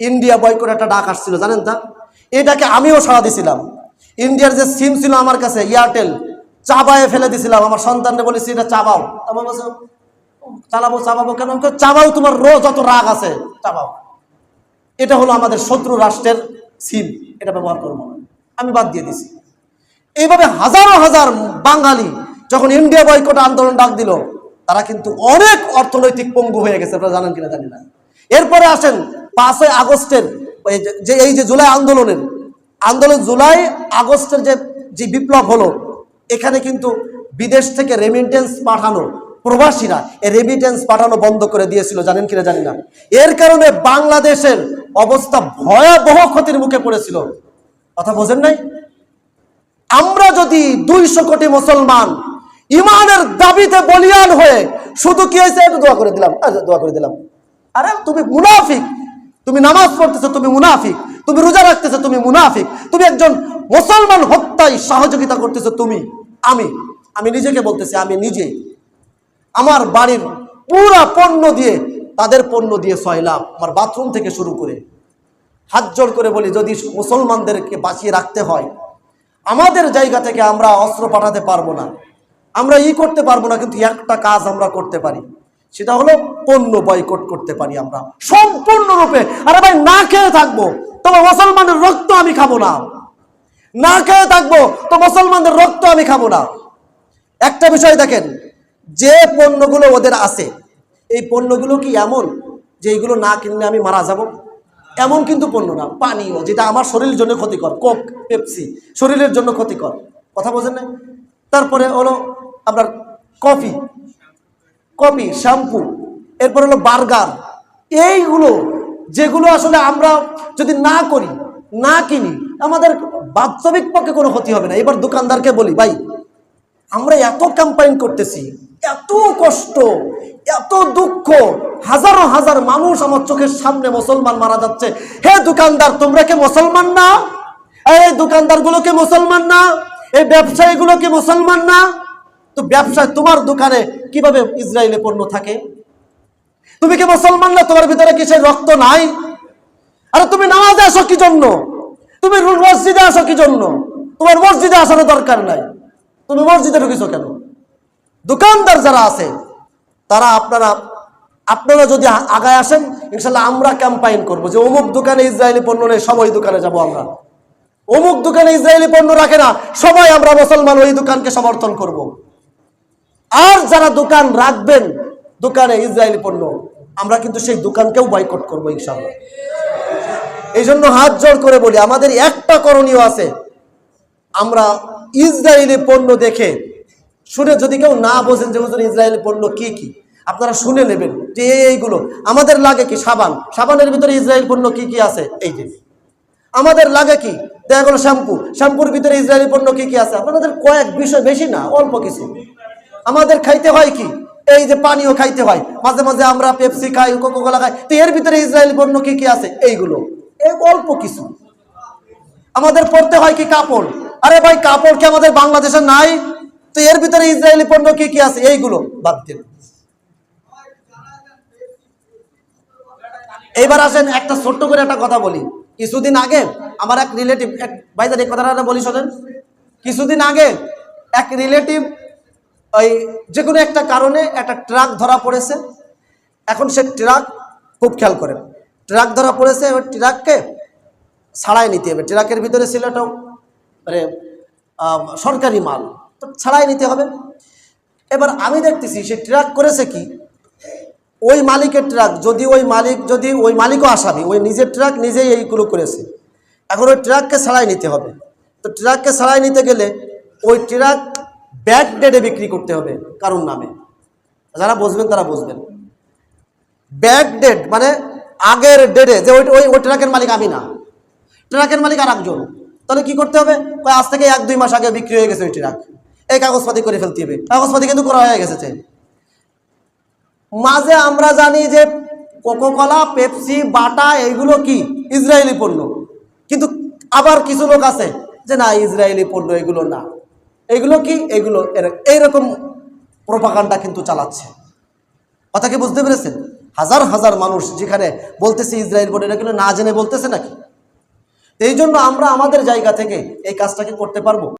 India boycott একটা ডাক আসছিল, জানেন তা? এটাকে আমিও সাড়া দিছিলাম। ইন্ডিয়ার যে সিম ছিল আমার কাছে এয়ারটেল চাবায়ে ফেলে দিছিলাম। আমার সন্তানকে বলেছি এটা চাবাও। আমার বলছে চালাবো, চাবাবো কেন? চাবাও, তোমার রোজ যত রাগ আছে, চাবাও। এটা হলো আমাদের শত্রু রাষ্ট্রের সিম, এটা ব্যবহার করব আমি বাদ দিয়ে দিছি। এইভাবে হাজারো হাজার বাঙালি যখন ইন্ডিয়া বয়কট আন্দোলন ডাক দিল, তারা কিন্তু অনেক অর্থনৈতিক পঙ্গু হয়ে গেছে, আপনারা জানেন কিনা জানি না। এরপরে আসেন পাঁচই আগস্টের যে- এই যে জুলাই আন্দোলনের, আন্দোলন জুলাই আগস্টের যে যে বিপ্লব হলো, এখানে কিন্তু বিদেশ থেকে রেমিটেন্স পাঠানো প্রবাসীরা এই রেমিটেন্স পাঠানো বন্ধ করে দিয়েছিল, জানেন কিনা জানি না। এর কারণে বাংলাদেশের অবস্থা ভয়াবহ ক্ষতির মুখে পড়েছিল। কথা বোঝেন নাই? আমরা যদি দুইশো কোটি মুসলমান ইমানের দাবিতে বলিয়ান হয়ে শুধু কি হয়েছে? একটু দোয়া করে দিলাম। দোয়া করে দিলাম। আরে তুমি মুনাফিক। তুমি নামাজ পড়তেছো, তুমি মুনাফিক। তুমি রোজা রাখতেছো, তুমি মুনাফিক। তুমি একজন মুসলমান হত্যায় সহযোগিতা করতেছো, তুমি, আমি। আমি নিজেকে বলতেছি, আমি নিজে। আমার বাড়ির পুরা পণ্য দিয়ে, তাদের পণ্য দিয়ে সয়লাম, আমার বাথরুম থেকে শুরু করে। হাত জোর করে বলি, যদি মুসলমানদেরকে বাঁচিয়ে রাখতে হয়, আমাদের জায়গা থেকে আমরা অস্ত্র পাঠাতে পারব না। আমরা ই করতে পারব না, কিন্তু একটা কাজ আমরা করতে পারি। সেটা হলো পণ্য বয়কট করতে পারি আমরা। সম্পূর্ণরূপে। আরে ভাই, না খেয়ে থাকব তবে মুসলমানের রক্ত আমি খাব না। না খেয়ে থাকব, তো মুসলমানদের রক্ত আমি খাব না। একটা বিষয় দেখেন, যে পণ্যগুলো ওদের আছে, এই পণ্যগুলো কি এমন যে এইগুলো না কিনলে আমি মারা যাব? এমন কিন্তু পণ্য না। পানীয়, যেটা আমার শরীরের জন্য ক্ষতিকর। কোক, পেপসি, শরীরের জন্য ক্ষতিকর। কথা বোঝেন না তারপরে হলো আপনার কফি। কফি, শ্যাম্পু, এরপর হলো বার্গার। এইগুলো, যেগুলো আসলে আমরা যদি না করি, না কিনি, আমাদের বাস্তবিক পক্ষে কোনো ক্ষতি হবে না। এবার দোকানদারকে বলি, ভাই, আমরা এত ক্যাম্পাইন করতেছি, এত কষ্ট, এত দুঃখ, হাজারো হাজার মানুষ আমার চোখের সামনে মুসলমান মারা যাচ্ছে। হে দোকানদার, তোমরা কি মুসলমান না? এই দোকানদারগুলোকে মুসলমান না? এই ব্যবসায়ীগুলো কি মুসলমান না? তো ব্যবসায় তোমার দোকানে কীভাবে ইসরায়েলে পণ্য থাকে? তুমি কি মুসলমান না তোমার ভিতরে কি সেই রক্ত নাই? আরে তুমি নামাজে আসো কি জন্য? তুমি মসজিদে আসো কি জন্য? তোমার মসজিদে আসার দরকার নাই। তুমি মসজিদে ঢুকেছো কেন? দোকানদার যারা আছে, তারা আপনারা আপনারা যদি আগায় আসেন, ইনশাল্লাহ আমরা ক্যাম্পাইন করব যে অমুক দোকানে ইসরায়েলি পণ্য নেই, সবাই দোকানে যাব আমরা। অমুক দোকানে ইসরায়েলি পণ্য রাখে না, সবাই আমরা মুসলমান ওই দোকানকে সমর্থন করব। আর যারা দোকান রাখবেন, দোকানে ইসরায়েলি পণ্য, আমরা কিন্তু সেই দোকানকেও বয়কট করব ইনশাল্লাহ এই জন্য হাত জোর করে বলি, আমাদের একটা করণীয় আছে। আমরা ইসরায়েলি পণ্য দেখে, শুনে যদি কেউ না বোঝেন যে হুজুর ইসরায়েলি পণ্য কি কি, আপনারা শুনে নেবেন যে এইগুলো। আমাদের লাগে কি সাবান? সাবানের ভিতরে ইসরায়েল পণ্য কি কি আছে? এই যে। আমাদের লাগে কি? দেখা শ্যাম্পু শ্যাম্পুর ভিতরে ইসরায়েলি পণ্য কি কি আছে? আপনাদের কয়েক বিষয় বেশি না, অল্প কিছু। আমাদের খাইতে হয় কি? এই যে পানিও খাইতে হয়। মাঝে মাঝে আমরা পেপসি খাই কোকো কোলা খাই। তো এর ভিতরে ইসরায়েলি পণ্য কি কি আছে? এইগুলো। এই অল্প কিছু। আমাদের পড়তে হয় কি কাপড়? আরে ভাই, কাপড় কি আমাদের বাংলাদেশে নাই? তো এর ভিতরে ইসরায়েলি পণ্য কি কি আছে? এইগুলো বাদ দিন। এইবার আসেন, একটা ছোট্ট করে একটা কথা বলি। কিছুদিন আগে আমার এক রিলেটিভ এক ভাইজান, এই কথাটা বলি, শোনেন। কিছুদিন আগে এক রিলেটিভ ওই যে কোনো একটা কারণে একটা ট্রাক ধরা পড়েছে। এখন সে ট্রাক খুব খেয়াল করেন ট্রাক ধরা পড়েছে, এবার ট্রাককে ছাড়াই নিতে হবে। ট্রাকের ভিতরে ছিল একটা মানে সরকারি মাল। তো ছাড়াই নিতে হবে। এবার আমি দেখতেছি সে ট্রাক করেছে কি? ওই মালিকের ট্রাক, যদি ওই মালিক, যদি ওই মালিকও আসামি, ওই নিজের ট্রাক নিজেই এইগুলো করেছে। এখন ওই ট্রাককে ছাড়াই নিতে হবে। তো ট্রাককে ছাড়াই নিতে গেলে ওই ট্রাক ব্যাক ডেটে বিক্রি করতে হবে কারোর নামে। যারা বুঝবেন তারা বুঝবেন। ব্যাক ডেট মানে আগের ডেটে যে ওই ওই ওই ট্রাকের মালিক আমি না। ট্রাকের মালিক আর একজন তাহলে কি করতে হবে? আজ থেকে এক, দুই মাস আগে বিক্রি হয়ে গেছে ওই ট্রাক এই কাগজপাতি করে ফেলতে হবে। কাগজপাতি কিন্তু করা হয়ে গেছে। মাঝে আমরা জানি যে কোকোকলা পেপসি বাটা এইগুলো কি? ইসরায়েলি পণ্য। কিন্তু আবার কিছু লোক আছে যে না, ইসরায়েলি পণ্য এগুলো না। এগুলো কি? এগুলো এইরকম প্রপাকাণ্ডা কিন্তু চালাচ্ছে। কথা কি বুঝতে পেরেছেন? হাজার হাজার মানুষ যেখানে বলতেছে ইসরায়েল বোর্ড এটা কিন্তু না জেনে বলতেছে নাকি? এই জন্য আমরা আমাদের জায়গা থেকে এই কাজটাকে করতে পারব।